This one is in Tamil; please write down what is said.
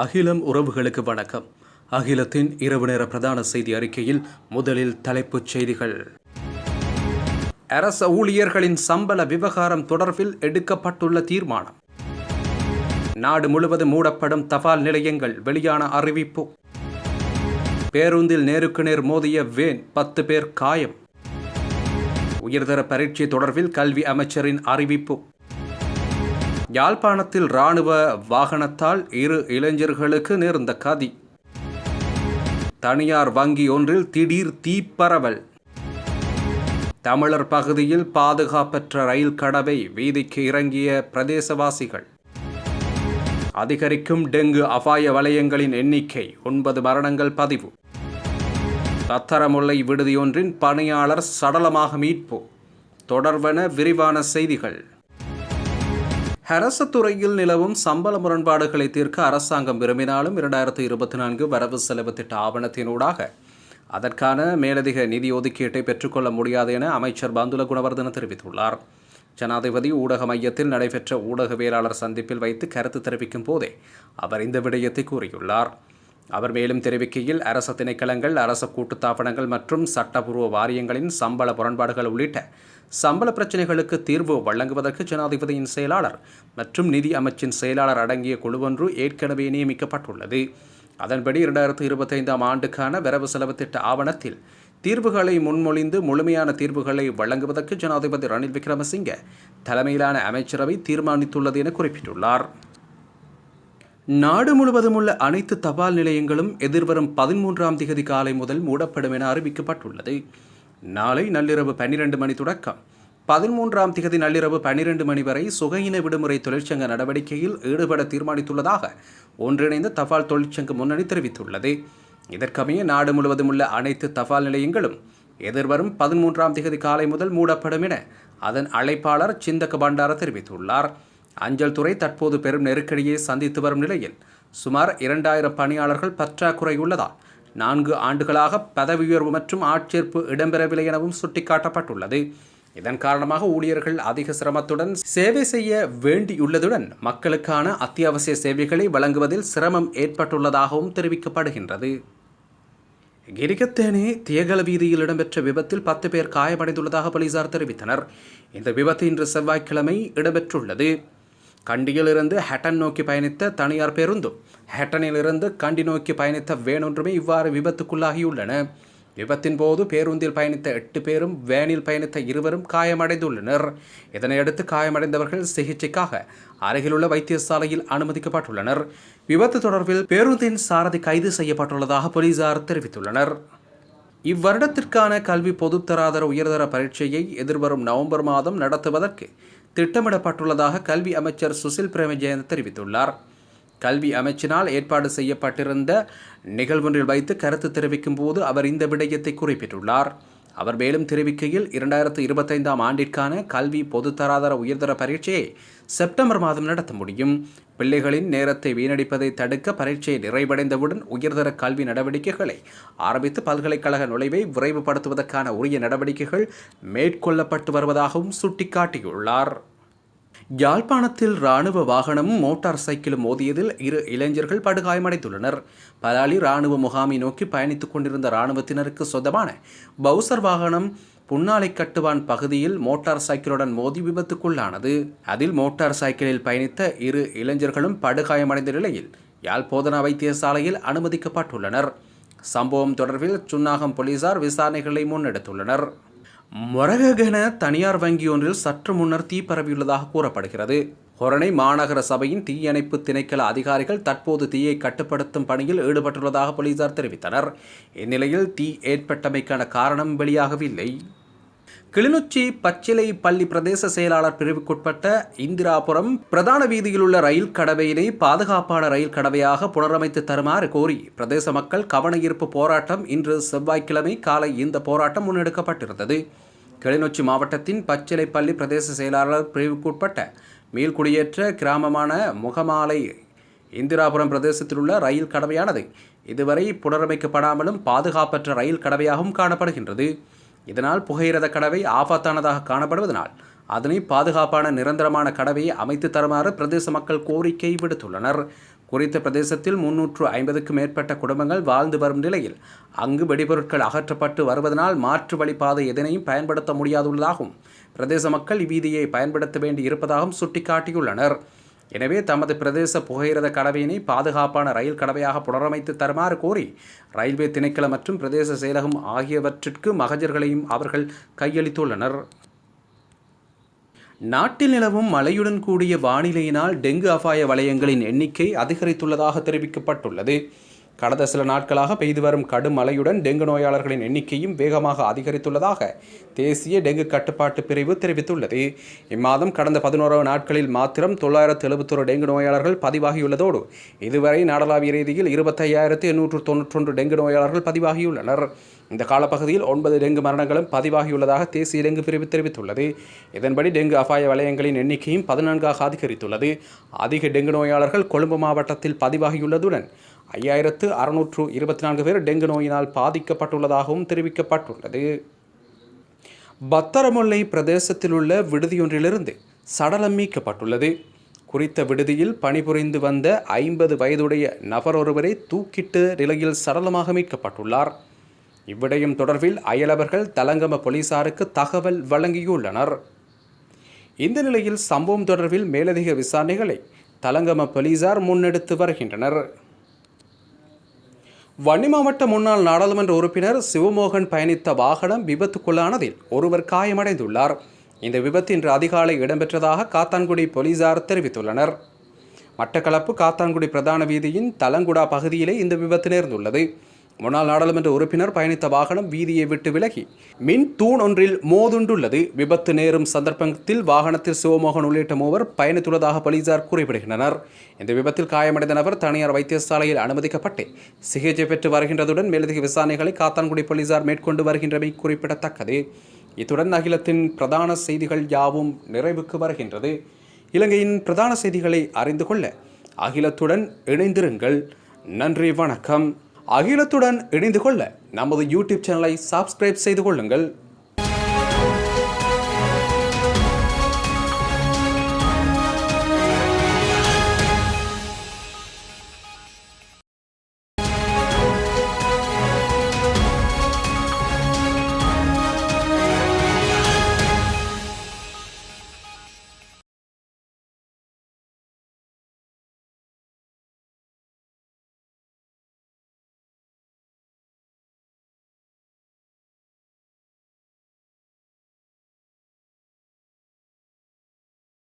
அகிலம் உறவுகளுக்கு வணக்கம். அகிலத்தின் இரவு நேர பிரதான செய்தி அறிக்கையில் முதலில் தலைப்புச் செய்திகள். அரச ஊழியர்களின் சம்பள விவகாரம் தொடர்பில் எடுக்கப்பட்டுள்ள தீர்மானம். நாடு முழுவதும் மூடப்படும் தபால் நிலையங்கள் வெளியான அறிவிப்பு. பேருந்தில் நேருக்கு நேர் மோதிய வேன் பத்து பேர் காயம். உயர்தர பரீட்சை தொடர்பில் கல்வி அமைச்சரின் அறிவிப்பு. யாழ்ப்பாணத்தில் இராணுவ வாகனத்தால் இரு இளைஞர்களுக்கு நேர்ந்த கதி. தனியார் வங்கி ஒன்றில் திடீர் தீப்பரவல். தமிழர் பகுதியில் பாதுகாப்பற்ற ரயில் கடவை வீதிக்கு இறங்கிய பிரதேசவாசிகள். அதிகரிக்கும் டெங்கு அபாய வலயங்களின் எண்ணிக்கை ஒன்பது மரணங்கள் பதிவு. தத்தரமுல்லை விடுதியொன்றின் பணியாளர் சடலமாக மீட்பு. தொடர்வன விரிவான செய்திகள். அரசு துறையில் நிலவும் சம்பள முரண்பாடுகளை தீர்க்க அரசாங்கம் விரும்பினாலும் இரண்டாயிரத்து இருபத்தி நான்கு வரவு செலவு திட்ட ஆவணத்தினூடாக. அதற்கான மேலதிக நிதி ஒதுக்கீட்டை பெற்றுக்கொள்ள முடியாது என அமைச்சர் பந்துல குணவர்தன தெரிவித்துள்ளார். ஜனாதிபதி ஊடக மையத்தில் நடைபெற்ற ஊடகவியலாளர் சந்திப்பில் வைத்து கருத்து தெரிவிக்கும் போதே அவர் இந்த விடயத்தை கூறியுள்ளார். அவர் மேலும் தெரிவிக்கையில் அரச திணைக்களங்கள் அரச கூட்டுத்தாபனங்கள் மற்றும் சட்டப்பூர்வ வாரியங்களின் சம்பள முரண்பாடுகள் உள்ளிட்ட சம்பள பிரச்சினைகளுக்கு தீர்வு வழங்குவதற்கு ஜனாதிபதியின் செயலாளர் மற்றும் நிதி அமைச்சின் செயலாளர் அடங்கிய குழுவொன்று ஏற்கனவே நியமிக்கப்பட்டுள்ளது. அதன்படி இரண்டாயிரத்து இருபத்தைந்தாம் ஆண்டுக்கான வரவு செலவு திட்ட ஆவணத்தில் தீர்வுகளை முன்மொழிந்து முழுமையான தீர்வுகளை வழங்குவதற்கு ஜனாதிபதி ரணில் விக்ரமசிங்க தலைமையிலான அமைச்சரவை தீர்மானித்துள்ளது என குறிப்பிட்டுள்ளார். நாடு முழுவதும் உள்ள அனைத்து தபால் நிலையங்களும் எதிர்வரும் பதிமூன்றாம் திகதி காலை முதல் மூடப்படும் என அறிவிக்கப்பட்டுள்ளது. நாளை நள்ளிரவு பன்னிரண்டு மணி தொடக்கம். பதிமூன்றாம் திகதி நள்ளிரவு பன்னிரண்டு மணி வரை சுகையின விடுமுறை தொழிற்சங்க நடவடிக்கையில் ஈடுபட தீர்மானித்துள்ளதாக ஒன்றிணைந்த தபால் தொழிற்சங்க முன்னணி தெரிவித்துள்ளது. இதற்கமைய நாடு முழுவதும் உள்ள அனைத்து தபால் நிலையங்களும் எதிர்வரும் பதிமூன்றாம் திகதி காலை முதல் மூடப்படும் என அதன் அழைப்பாளர் சிந்தக பண்டார தெரிவித்துள்ளார். அஞ்சல் துறை தற்போது பெரும் நெருக்கடியை சந்தித்து வரும் நிலையில் சுமார் இரண்டாயிரம் பணியாளர்கள் பற்றாக்குறை உள்ளதால் நான்கு ஆண்டுகளாக பதவி உயர்வு மற்றும் ஆட்சேர்ப்பு இடம்பெறவில்லை எனவும் சுட்டிக்காட்டப்பட்டுள்ளது. இதன் காரணமாக ஊழியர்கள் அதிக சிரமத்துடன் சேவை செய்ய வேண்டியுள்ளதுடன் மக்களுக்கான அத்தியாவசிய சேவைகளை வழங்குவதில் சிரமம் ஏற்பட்டுள்ளதாகவும் தெரிவிக்கப்படுகின்றது. கிரிகத்தேனே தியகல வீதியில் இடம்பெற்ற விபத்தில் பத்து பேர் காயமடைந்துள்ளதாக போலீசார் தெரிவித்தனர். இந்த விபத்து இன்று செவ்வாய்க்கிழமை இடம்பெற்றுள்ளது. கண்டியிலிருந்து ஹட்டன் நோக்கி பயணித்த தனியார் பேருந்து ஹட்டனிலிருந்து கண்டி நோக்கி பயணித்த வேனொன்றுமே இவ்வாறு விபத்துக்குள்ளாகியுள்ளன. விபத்தின் போது பேருந்தில் பயணித்த எட்டு பேரும் வேனில் பயணித்த இருவரும் காயமடைந்துள்ளனர். இதனையடுத்து காயமடைந்தவர்கள் சிகிச்சைக்காக அருகிலுள்ள வைத்தியசாலையில் அனுமதிக்கப்பட்டுள்ளனர். விபத்து தொடர்பில் பேருந்தின் சாரதி கைது செய்யப்பட்டுள்ளதாக போலீசார் தெரிவித்துள்ளனர். இவ்வருடத்திற்கான கல்வி பொதுத்தராதர உயர்தர பரீட்சையை எதிர்வரும் நவம்பர் மாதம் நடத்துவதற்கு திட்டமிடப்பட்டுள்ளதாக கல்வி அமைச்சர் சுசில் பிரேமஜெயந்த் தெரிவித்துள்ளார். கல்வி அமைச்சினால் ஏற்பாடு செய்யப்பட்டிருந்த நிகழ்வொன்றில் வைத்து கருத்து தெரிவிக்கும் போது அவர் இந்த விடயத்தை குறிப்பிட்டுள்ளார். அவர் மேலும் தெரிவிக்கையில் இரண்டாயிரத்து இருபத்தைந்தாம் ஆண்டிற்கான கல்வி பொதுத்தராதர உயர்தர பரீட்சையை செப்டம்பர் மாதம் நடத்த முடியும். பிள்ளைகளின் நேரத்தை வீணடிப்பதை தடுக்க பரீட்சை நிறைவடைந்தவுடன் உயர்தர கல்வி நடவடிக்கைகளை ஆரம்பித்து பல்கலைக்கழக நுழைவை விரைவுபடுத்துவதற்கான உரிய நடவடிக்கைகள் மேற்கொள்ளப்பட்டு வருவதாகவும் சுட்டிக்காட்டியுள்ளார். யாழ்ப்பாணத்தில் இராணுவ வாகனமும் மோட்டார் சைக்கிளும் மோதியதில் இரு இளைஞர்கள் படுகாயமடைந்துள்ளனர். பலாலி இராணுவ முகாமை நோக்கி பயணித்துக் கொண்டிருந்த இராணுவத்தினருக்கு சொந்தமான பவுசர் வாகனம் புன்னாலை கட்டுவான் பகுதியில் மோட்டார் சைக்கிளுடன் மோதி விபத்துக்குள்ளானது. அதில் மோட்டார் சைக்கிளில் பயணித்த இரு இளைஞர்களும் படுகாயமடைந்த நிலையில் யாழ் போதனா வைத்தியசாலையில் அனுமதிக்கப்பட்டுள்ளனர். சம்பவம் தொடர்பில் சுன்னாகம் போலீசார் விசாரணைகளை முன்னெடுத்துள்ளனர். மொரககன தனியார் வங்கி ஒன்றில் சற்று முன்னர் தீ பரவியுள்ளதாக கூறப்படுகிறது. ஹொரணை மாநகர சபையின் தீயணைப்பு திணைக்கள அதிகாரிகள் தற்போது தீயை கட்டுப்படுத்தும் பணியில் ஈடுபட்டுள்ளதாக போலீசார் தெரிவித்தனர். இந்நிலையில் தீ ஏற்பட்டமைக்கான காரணம் வெளியாகவில்லை. கிளிநொச்சி பச்சிலை பள்ளி பிரதேச செயலாளர் பிரிவுக்குட்பட்ட இந்திராபுரம் பிரதான வீதியில் உள்ள ரயில் கடவையினை பாதுகாப்பான ரயில் கடவையாக புனரமைத்து தருமாறு கோரி பிரதேச மக்கள் கவன ஈர்ப்பு போராட்டம் இன்று செவ்வாய்க்கிழமை காலை இந்த போராட்டம் முன்னெடுக்கப்பட்டிருந்தது. கிளிநொச்சி மாவட்டத்தின் பச்சிலை பள்ளி பிரதேச செயலாளர் பிரிவுக்குட்பட்ட மீள்குடியேற்ற கிராமமான முகமாலை இந்திராபுரம் பிரதேசத்தில் உள்ள ரயில் கடவையானது இதுவரை புனரமைக்கப்படாமலும் பாதுகாப்பற்ற ரயில் கடவையாகவும் காணப்படுகின்றது. இதனால் புகையிரத கடவை ஆபத்தானதாக காணப்படுவதனால் அதனை பாதுகாப்பான நிரந்தரமான கடவையை அமைத்து தருமாறு பிரதேச மக்கள் கோரிக்கை விடுத்துள்ளனர். குறித்த பிரதேசத்தில் முன்னூற்று ஐம்பதுக்கும் மேற்பட்ட குடும்பங்கள் வாழ்ந்து வரும் நிலையில் அங்கு வெடிபொருட்கள் அகற்றப்பட்டு வருவதனால் மாற்று வழிபாதை எதனையும் பயன்படுத்த முடியாதுள்ளதாகவும் பிரதேச மக்கள் இவ்வீதியை பயன்படுத்த வேண்டி இருப்பதாகவும் சுட்டிக்காட்டியுள்ளனர். எனவே தமது பிரதேச புகையிரத கடவையினை பாதுகாப்பான ரயில் கடவையாக புனரமைத்து தருமாறு கோரி ரயில்வே திணைக்களம் மற்றும் பிரதேச செயலகம் ஆகியவற்றிற்கு மகஜர்களையும் அவர்கள் கையளித்துள்ளனர். நாட்டில் நிலவும் மழையுடன் கூடிய வானிலையினால் டெங்கு அபாய வளையங்களின் எண்ணிக்கை அதிகரித்துள்ளதாக தெரிவிக்கப்பட்டுள்ளது. கடந்த சில நாட்களாக பெய்து வரும் கடும் மழையுடன் டெங்கு நோயாளர்களின் எண்ணிக்கையும் வேகமாக அதிகரித்துள்ளதாக தேசிய டெங்கு கட்டுப்பாட்டு பிரிவு தெரிவித்துள்ளது. இம்மாதம் கடந்த பதினோரு நாட்களில் மாத்திரம் தொள்ளாயிரத்து எழுபத்தொரு டெங்கு நோயாளர்கள் பதிவாகியுள்ளதோடு இதுவரை நாடளாவிய ரீதியில் இருபத்தையாயிரத்து எண்ணூற்று தொன்னூற்றொன்று டெங்கு நோயாளர்கள் பதிவாகியுள்ளனர். இந்த காலப்பகுதியில் ஒன்பது டெங்கு மரணங்களும் பதிவாகியுள்ளதாக தேசிய டெங்கு பிரிவு தெரிவித்துள்ளது. இதன்படி டெங்கு அபாய வலயங்களின் எண்ணிக்கையும் பதினான்காக அதிகரித்துள்ளது. அதிக டெங்கு நோயாளர்கள் கொழும்பு மாவட்டத்தில் பதிவாகியுள்ளதுடன் ஐயாயிரத்து அறுநூற்று இருபத்தி நான்கு பேர் டெங்கு நோயினால் பாதிக்கப்பட்டுள்ளதாகவும் தெரிவிக்கப்பட்டுள்ளது. பத்தரமுல்லை பிரதேசத்தில் உள்ள விடுதியொன்றிலிருந்து சடலம் மீட்கப்பட்டுள்ளது. குறித்த விடுதியில் பணிபுரிந்து வந்த ஐம்பது வயதுடைய நபர் ஒருவரை தூக்கிட்டு நிலையில் சடலமாக மீட்கப்பட்டுள்ளார். இவ்விடயம் தொடர்பில் அயலவர்கள் தலங்கம போலீசாருக்கு தகவல் வழங்கியுள்ளனர். இந்த நிலையில் சம்பவம் தொடர்பில் மேலதிக விசாரணைகளை தலங்கம போலீசார் முன்னெடுத்து வருகின்றனர். வன்னி மாவட்ட முன்னாள் நாடாளுமன்ற உறுப்பினர் சிவமோகன் பயணித்த வாகனம் விபத்துக்குள்ளானதில் ஒருவர் காயமடைந்துள்ளார். இந்த விபத்து இன்று அதிகாலை இடம்பெற்றதாக காத்தான்குடி போலீசார் தெரிவித்துள்ளனர். மட்டக்களப்பு காத்தான்குடி பிரதான வீதியின் தலங்குடா பகுதியிலே இந்த விபத்து நேர்ந்துள்ளது. முன்னாள் நாடாளுமன்ற உறுப்பினர் பயணித்த வாகனம் வீதியை விட்டு விலகி. மின் தூண் ஒன்றில் மோதுண்டுள்ளது. விபத்து நேரும் சந்தர்ப்பத்தில் வாகனத்தில் சிவமோகன் உள்ளிட்ட மூவர் பயணித்துள்ளதாக போலீசார் குறிப்பிடுகின்றனர். இந்த விபத்தில் காயமடைந்த நபர் தனியார் வைத்தியசாலையில் அனுமதிக்கப்பட்டு சிகிச்சை பெற்று வருகின்றதுடன் மேலதிக விசாரணைகளை காத்தான்குடி போலீசார் மேற்கொண்டு வருகின்றமை குறிப்பிடத்தக்கது. இத்துடன் அகிலத்தின் பிரதான செய்திகள் யாவும் நிறைவுக்கு வருகின்றது. இலங்கையின் பிரதான செய்திகளை அறிந்து கொள்ள அகிலத்துடன் இணைந்திருங்கள். நன்றி வணக்கம். அகிலத்துடன் இணைந்து கொள்ள நமது யூடியூப் சேனலை சப்ஸ்கிரைப் செய்து கொள்ளுங்கள்.